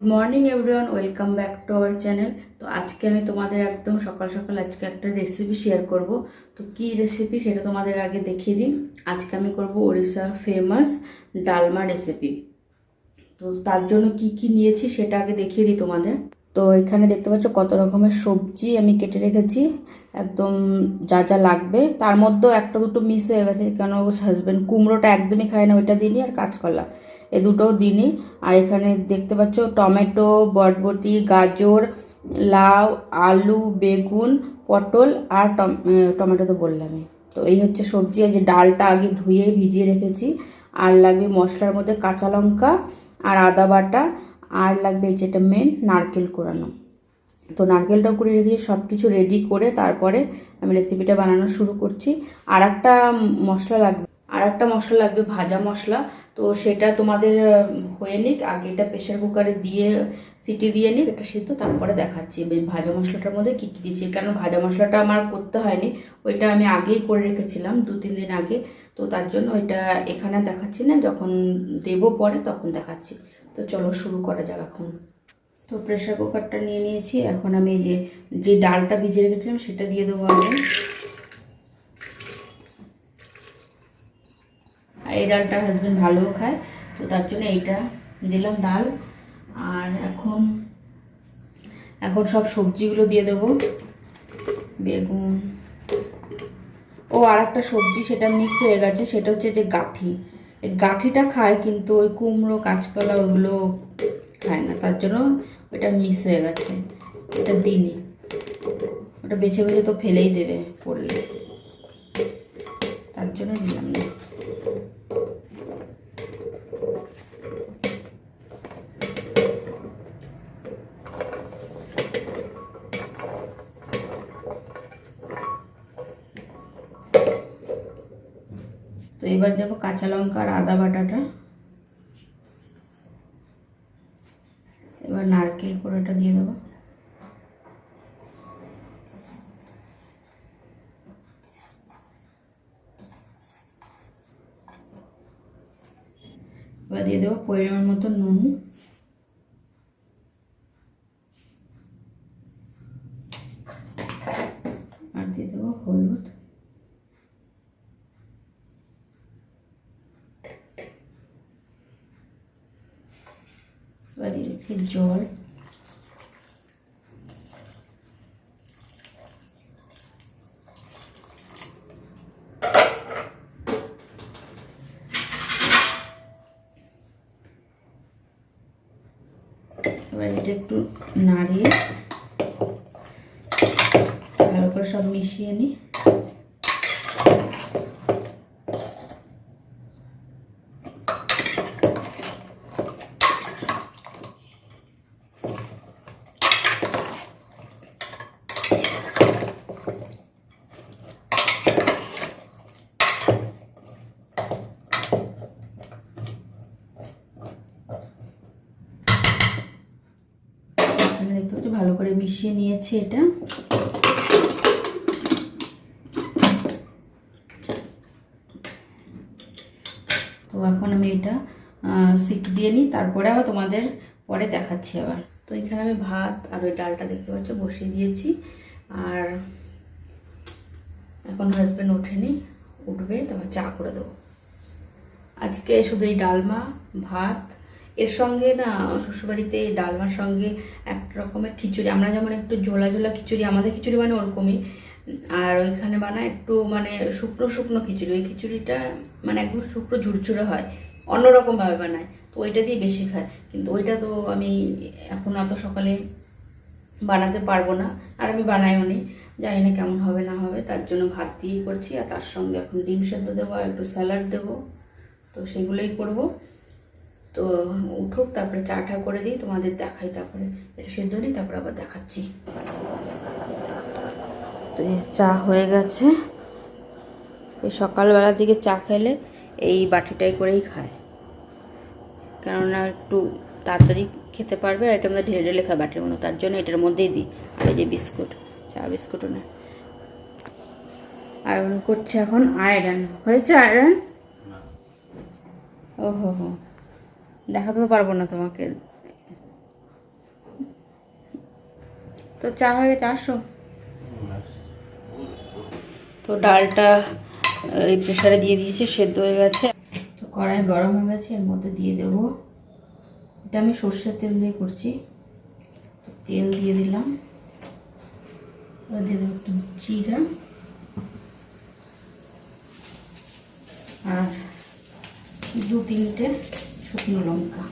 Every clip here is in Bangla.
Morning everyone welcome back to our channel তো আজকে আমি তোমাদের একদম সকাল সকাল আজকে একটা রেসিপি শেয়ার করব। তো কি রেসিপি সেটা তোমাদের আগে দেখিয়ে দিই। আজকে আমি করব ওড়িশা ফেমাস ডালমা রেসিপি তো তার জন্য কি কি নিয়েছি সেটা আগে দেখিয়ে দিই তোমাদের। তো এখানে দেখতে পাচ্ছ কত রকমের সবজি আমি কেটে রেখেছি। একদম যা যা লাগবে। তার মধ্যেও একটা দুটো মিস হয়ে গেছে, কেন হাজব্যান্ড কুমড়োটা একদমই খায় না, ওইটা দিনই আর কাঁচকলা। এ দুটোও দিনই। আর এখানে দেখতে পাচ্ছ টমেটো বটবটি গাজর, লাউ, আলু, বেগুন, পটল আর টমেটো তো বললামই। তো এই হচ্ছে সবজি। আর যে ডালটা আগে ধুয়ে ভিজিয়ে রেখেছি। আর লাগবে মশলার মধ্যে কাঁচা লঙ্কা আর আদা বাটা। আর লাগবে যেটা মেন নারকেল কোরানো। তো নারকেলটাও করে রেখেছি সব কিছু রেডি করে তারপরে আমি রেসিপিটা বানানো শুরু করছি। আর একটা মশলা লাগবে। আর একটা মশলা লাগবে ভাজা মশলা। তো সেটা তোমাদের হয়ে নিক, আগে এটা প্রেশার কুকারে দিয়ে, সিটি দিয়ে নিক, এটা সিদ্ধ, তারপরে দেখাচ্ছি ভাজা মশলাটার মধ্যে কী কী দিয়েছি। কারণ ভাজা মশলাটা আমার করতে হয়নি, ওইটা আমি আগেই করে রেখেছিলাম, দু, তিন দিন আগে। তো তার জন্য ওইটা এখানে দেখাচ্ছি না, যখন দেবো পরে তখন দেখাচ্ছি। তো চলো শুরু করা যাক এখন। তো প্রেশার কুকারটা নিয়ে নিয়েছি, এখন আমি যে যে ডালটা ভিজে রেখেছিলাম সেটা দিয়ে দেবো আগে। এই ডালটা হাজবেন্ড ভালোও খায়, তো তার জন্য এইটা দিলাম ডাল। আর এখন এখন সব সবজিগুলো দিয়ে দেবো। বেগুন। ও আর একটা সবজি সেটা মিক্স হয়ে গেছে, সেটা হচ্ছে যে গাঠি। এই গাঠিটা খায় কিন্তু ওই কুমড়ো, কাঁচকলা ওগুলো খায় না, তার জন্য ওটা মিস হয়ে গেছে। এটা দিনে ওটা বেছে বেছে তো ফেলেই দেবে পড়লে। তার জন্য দিলাম। না তো এবার দেবো কাঁচা লঙ্কা আর আদা বাটাটা। এবার নারকেল কোড়াটা দিয়ে দেবো। এবার দিয়ে দেবো পরিমাণ মতো নুন আর দিয়ে দেবো হলুদ এবার দিয়ে দিচ্ছি জল। এবার এটা একটু নাড়িয়ে ভালো করে সব মিশিয়ে নিই এখানে দেখতে পাচ্ছি ভালো করে মিশিয়ে নিয়েছি এটা। তো এখন আমি এটা সিট দিয়ে নিই, তারপরে আবার তোমাদের পরে দেখাচ্ছি আবার। তো এখানে আমি ভাত আর ওই ডালটা দেখতে পাচ্ছ, বসিয়ে দিয়েছি। আর এখন হাজব্যান্ড ওঠেনি উঠবে, তারপর চা করে দেবো। আজকে শুধু এই ডালমা, ভাত এর সঙ্গে না শ্বশুরবাড়িতে ডালমার সঙ্গে এক রকমের খিচুড়ি। আমরা যেমন একটু ঝোলা ঝোলা খিচুড়ি, আমাদের খিচুড়ি মানে ওরকমই। আর ওইখানে বানায় একটু মানে শুকনো শুকনো খিচুড়ি। ওই খিচুড়িটা মানে একদম শুকনো ঝুরঝুরে হয়। অন্যরকমভাবে বানায়। তো ওইটা দিয়ে বেশি খায়। কিন্তু ওইটা তো আমি এখন অত সকালে বানাতে পারব না। আর আমি বানাইও নি। জানি না কেমন হবে, না হবে। তার জন্য ভাত দিয়েই করছি। আর তার সঙ্গে এখন ডিম সেদ্ধ দেবো আর একটু স্যালাড দেবো। তো সেগুলোই করব। তো উঠুক তারপরে চা টা করে দিই তোমাদের দেখাই তারপরে। এটা সেদ্ধ নিই তারপরে আবার দেখাচ্ছি। তো চা হয়ে গেছে। এই সকালবেলার দিকে চা খেলে এই বাটিটাই করেই খায়। কেননা একটু তাড়াতাড়ি খেতে পারবে আর এটা আমাদের ঢেলে ঢেলে খায় বাটির মতো তার জন্য এটার মধ্যেই দিই আর এই যে বিস্কুট চা বিস্কুটও না। আর উনি করছে এখন আয়রন। হয়েছে আয়রন? ও হো হো। হো দেখাতে পারব না তোমাকে। তো চা হয়ে গেছে, আসো। তো ডালটা, এই প্রেশারে দিয়ে দিয়েছি, সেদ্ধ হয়ে গেছে। তো কড়াই গরম হয়ে গেছে, এর মধ্যে দিয়ে দেব। এটা আমি সর্ষের তেল দিয়ে করছি। তো তেল দিয়ে দিলাম। দিয়ে দেবো একটু জিরা। আর দু তিনটে শুকনো লঙ্কা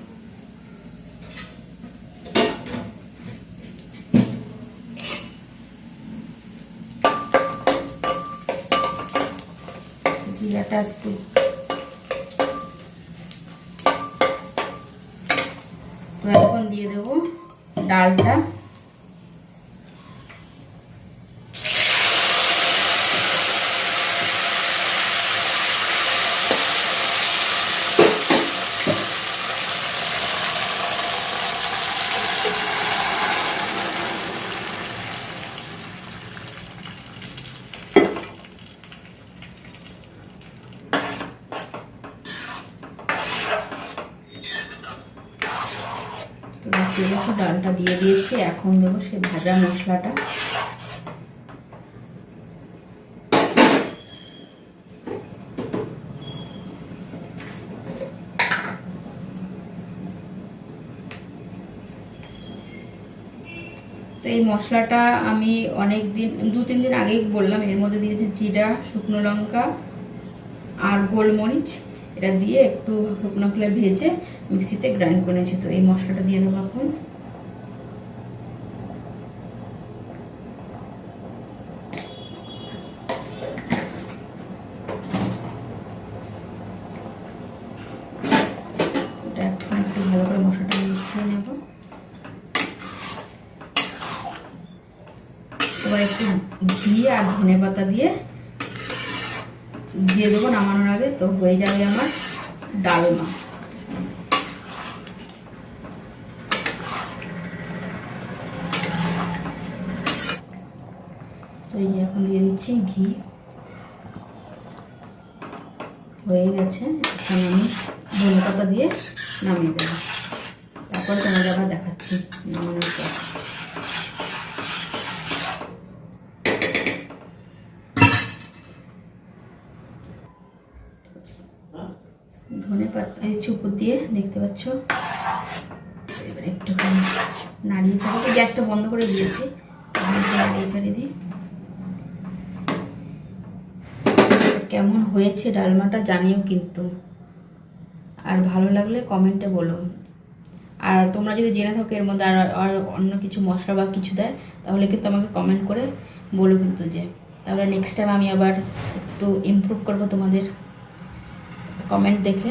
জিরাটা একটু তো এখন দিয়ে দেবো ডালটা। দেখো ডালটা দিয়ে দিয়েছি। এখন দেবো সে ভাজা মশলাটা। তো এই মশলাটা আমি অনেক দিন দু তিন দিন আগেই বললাম, এর মধ্যে দিয়েছি জিরা, শুকনো লঙ্কা আর গোলমরিচ। এটা দিয়ে একটু শুকনো খোলা ভেজে মিক্সিতে গ্রাইন্ড করে নিয়েছি। তো এই মশলাটা দিয়ে দেবো এখন। এবার একটু ঘি আর ধনে পাতা দিয়ে দিয়ে দেবো নামানোর আগে, তো হয়ে যাবে আমার ডালমা। তো এই যে এখন দিয়ে দিচ্ছি ঘি। হয়ে গেছে, এখন আমি ধনে পাতা দিয়ে নামিয়ে দেবো। তারপর তোমাদের আবার দেখাচ্ছি নামানোর পর ধনে পাতা চুপুর দিয়ে দেখতে পাচ্ছ। এবার একটুখানি নাড়িয়ে চাড়িয়ে গ্যাসটা বন্ধ করে দিয়েছি। নাড়িয়ে চাড়িয়ে দিই। কেমন হয়েছে ডালমাটা জানিও কিন্তু। আর ভালো লাগলে কমেন্টে বলো। আর তোমরা যদি জেনে থাকো এর মধ্যে আর আর অন্য কিছু মশলা বা কিছু দেয়, তাহলে কিন্তু আমাকে কমেন্ট করে বলো কিন্তু যে। তাহলে নেক্সট টাইম আমি আবার একটু ইমপ্রুভ করব তোমাদের। কমেন্ট দেখে।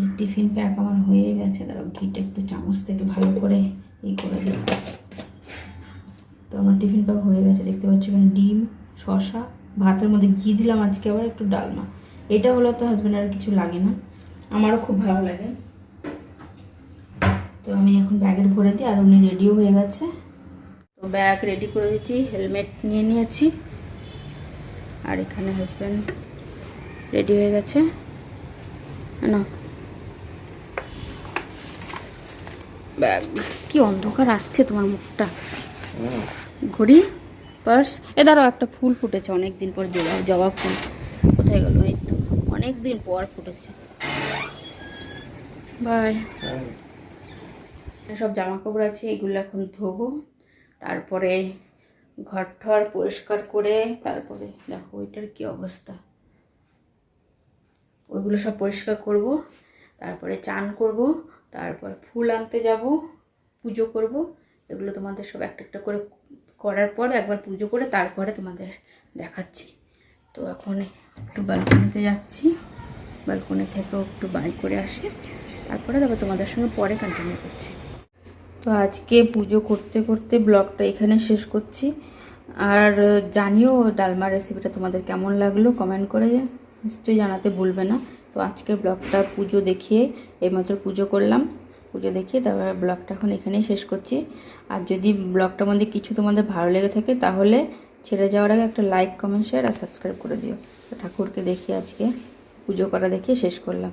যে টিফিন প্যাক আমার হয়ে গেছে, দাঁড়াও, ঘিটা একটু চামচ থেকে ভালো করে ই করে দিই। তো আমার টিফিন প্যাক হয়ে গেছে, দেখতে পাচ্ছি এখানে ডিম, শসা, ভাতের মধ্যে ঘি দিলাম আজকে, আবার একটু ডালমা। এটা হলো তো হাজব্যান্ড আর কিছু লাগে না, আমারও খুব ভালো লাগে। তো আমি এখন ব্যাগের ভরে দিই, আর উনি রেডিও হয়ে গেছে। তো ব্যাগ রেডি করে দিচ্ছি হেলমেট নিয়ে নিয়েছি, আর এখানে হাজব্যান্ড রেডি হয়ে গেছে। না ব্যাগ। কি অন্ধকার আসছে তোমার মুখটা। ঘড়ি, পার্স। এ দাঁড়াও, একটা ফুল ফুটেছে অনেক দিন পর জবা জবা ফুল। কোথায় গেল এই তো? অনেক দিন পর ফুটেছে। বাই। সব জামা কাপড় আছে, এগুলো এখন ধোবো। তারপরে ঘর ঠর পরিষ্কার করে, তারপরে দেখো ওইটার কি অবস্থা। ওইগুলো সব পরিষ্কার করব, তারপরে চান করব তারপর ফুল আনতে যাব, পুজো করব। এগুলো তোমাদের সব একটা একটা করে করার পর একবার পুজো করে তারপরে তোমাদের দেখাচ্ছি। তো এখন একটু ব্যালকনিতে যাচ্ছি। ব্যালকনি থেকেও একটু বাই করে আসি। তারপরে তারপর তোমাদের সঙ্গে পরে কন্টিনিউ করছি। তো আজকে পুজো করতে করতে ব্লগটা এখানে শেষ করছি। আর জানিও ডালমা রেসিপিটা তোমাদের কেমন লাগল কমেন্ট করে নিশ্চয়ই জানাতে ভুলবে না। তো আজকে ব্লগটা পুজো দেখিয়ে এইমাত্র পুজো করলাম। পুজো দেখিয়ে তারপরে ব্লগটা এখন এখানেই শেষ করছি। আর যদি ব্লগটার মধ্যে কিছু তোমাদের ভালো লেগে থাকে, তাহলে ছেড়ে যাওয়ার আগে একটা লাইক কমেন্ট শেয়ার আর সাবস্ক্রাইব করে দিও। ঠাকুরকে দেখি আজকে পুজো করা দেখিয়ে শেষ করলাম।